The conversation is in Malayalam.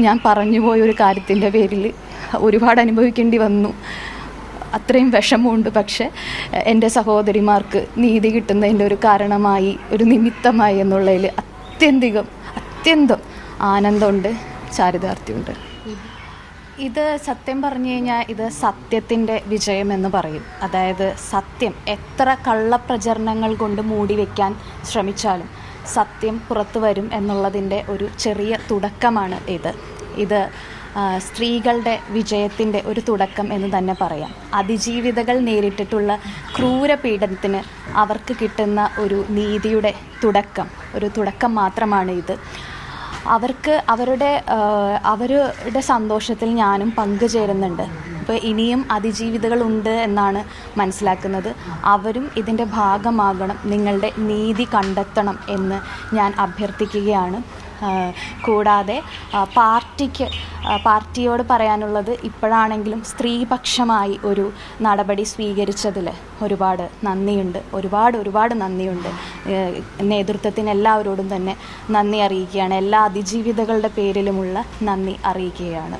ഞാൻ പറഞ്ഞു പോയ ഒരു കാര്യത്തിന്റെ പേരിൽ ഒരുപാട് അനുഭവിക്കേണ്ടി വന്നു. അത്രയും വിഷമമുണ്ട്. പക്ഷെ എന്റെ സഹോദരിമാർക്ക് നീതി കിട്ടുന്നതിന്റെ ഒരു കാരണമായി ഒരു നിമിത്തമായി എന്നുള്ളതിൽ അത്യന്തികം അത്യന്തം ആനന്ദമുണ്ട് ചാരിതാർത്ഥ്യമുണ്ട്. ഇത് സത്യം പറഞ്ഞു കഴിഞ്ഞാൽ ഇത് സത്യത്തിന്റെ വിജയമെന്ന് പറയും. അതായത് സത്യം എത്ര കള്ളപ്രചരണങ്ങൾ കൊണ്ട് മൂടി വയ്ക്കാൻ ശ്രമിച്ചാലും സത്യം പുറത്തു വരും എന്നുള്ളതിന്റെ ഒരു ചെറിയ തുടക്കമാണ് ഇത്. ഇത് സ്ത്രീകളുടെ വിജയത്തിന്റെ ഒരു തുടക്കം എന്ന് തന്നെ പറയാം. അതിജീവിതകൾ നേരിട്ടിട്ടുള്ള ക്രൂര പീഡനത്തിന് അവർക്ക് കിട്ടുന്ന ഒരു നീതിയുടെ തുടക്കം ഒരു തുടക്കം മാത്രമാണ് ഇത്. അവർക്ക് അവരുടെ അവരുടെ സന്തോഷത്തിൽ ഞാനും പങ്കുചേരുന്നുണ്ട്. അപ്പോൾ ഇനിയും അതിജീവിതകളുണ്ട് എന്നാണ് മനസ്സിലാക്കുന്നത്. അവരും ഇതിന്റെ ഭാഗമാകണം. നിങ്ങളുടെ നീതി കണ്ടെത്തണം എന്ന് ഞാൻ അഭ്യർത്ഥിക്കുകയാണ്. കൂടാതെ പാർട്ടിക്ക് പാർട്ടിയോട് പറയാനുള്ളത് ഇപ്പോഴാണെങ്കിലും സ്ത്രീപക്ഷമായി ഒരു നടപടി സ്വീകരിച്ചതിൽ ഒരുപാട് നന്ദിയുണ്ട്. ഒരുപാട് ഒരുപാട് നന്ദിയുണ്ട്. നേതൃത്വത്തിന് എല്ലാവരോടും തന്നെ നന്ദി അറിയിക്കുകയാണ്. എല്ലാ അതിജീവിതകളുടെ പേരിലുമുള്ള നന്ദി അറിയിക്കുകയാണ്.